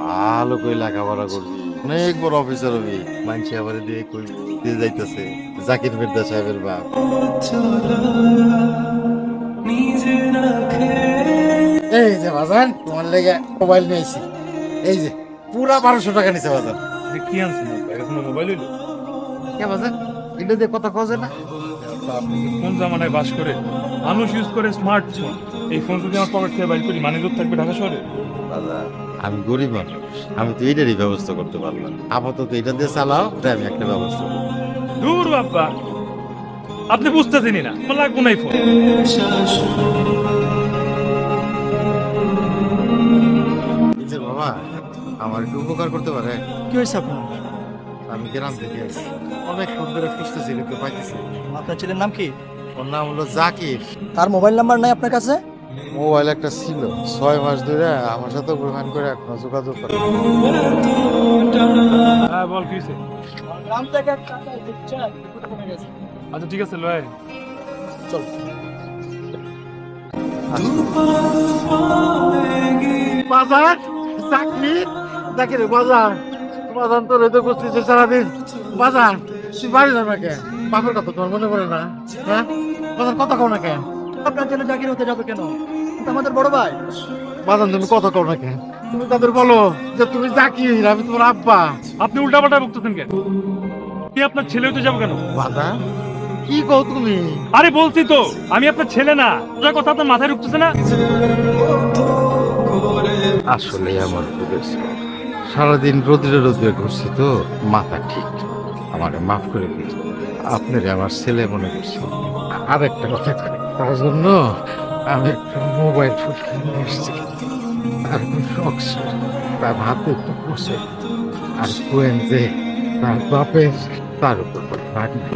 ভালো করে লেখাপড়া করবি অনেক বড় অফিসার হবি। মানছি আবার দিয়ে কই দিয়ে যাইতেছে। জাকির মির্জা সাহেবের বাপ। এই যে বাজান তোমার লেগে মোবাইল নিয়েছি এই যে পুরা বারোশো টাকা নিছে বাজান। কি এরকম মোবাইল হইল? কে বাজান এটা দিয়ে কথা কজে না? কোন জামানায় বাস করে? মানুষ ইউজ করে স্মার্টফোন এই ফোন যদি আমার পকেট থেকে বাইর করি মানে দূর থাকবে ঢাকা শহরে? বাজান আমি গরিব মানুষ আমি তো এটারই ব্যবস্থা করতে পারলাম। আপাতত এটা দিয়ে চালাও তাই আমি একটা ব্যবস্থা দূর বাপ্পা। আপনি বুঝতেছেনই না আমার লাগবো ফোন এই যে বাবা আমার একটু উপকার করতে পারে? কি হয়েছে আপনার? আমি গ্রাম থেকে আসছি অনেক সুন্দর খুঁজতেছি কিন্তু পাইতেছি। না। আপনার ছেলের নাম কি? ওর নাম হলো জাকির। তার মোবাইল নাম্বার নাই আপনার কাছে? মোবাইল একটা ছিল ছয় মাস ধরে আমার সাথে অভিমান করে এখনও যোগাযোগ করে। হ্যাঁ বল কি হয়েছে? গ্রাম থেকে আচ্ছা ঠিক আছে লয় চল। বাজার? জাকির জাকির বাজার। বাজার তোর তো করতেছে সারাদিন। বাজার তুই বাড়ি যাবে না কেন? বাপের কথা তোমার মনে পড়ে না হ্যাঁ? বাজার কথা কও না কেন? আপনার ছেলে জাকির হতে যাবে কেন? আমাদের বড় ভাই। বাজার তুমি কথা কও না কেন? তুমি তাদের বলো যে তুমি জাকির আমি তোমার আব্বা। আপনি উল্টাপাল্টা বকতেছেন কেন? কি আপনার ছেলে হতে যাব কেন? বাজার কি কও তুমি? আরে বলছি তো আমি আপনার ছেলে না। যা কথা আপনার মাথায় ঢুকতেছে না? আসলে আমার ভুল সারাদিন রোদ্রে রোদ্রে ঘুরছি তো মাথা ঠিক। আমাকে মাফ করে দিন। আপনার আমার ছেলে মনে করছি। আর একটা কথা তার জন্য আমি একটা মোবাইল ফোন কিনে এসেছি আর শখ তার হাতে একটু বসে, আর কোয়েন যে তার বাপের, তার উপর। বাবা তুমি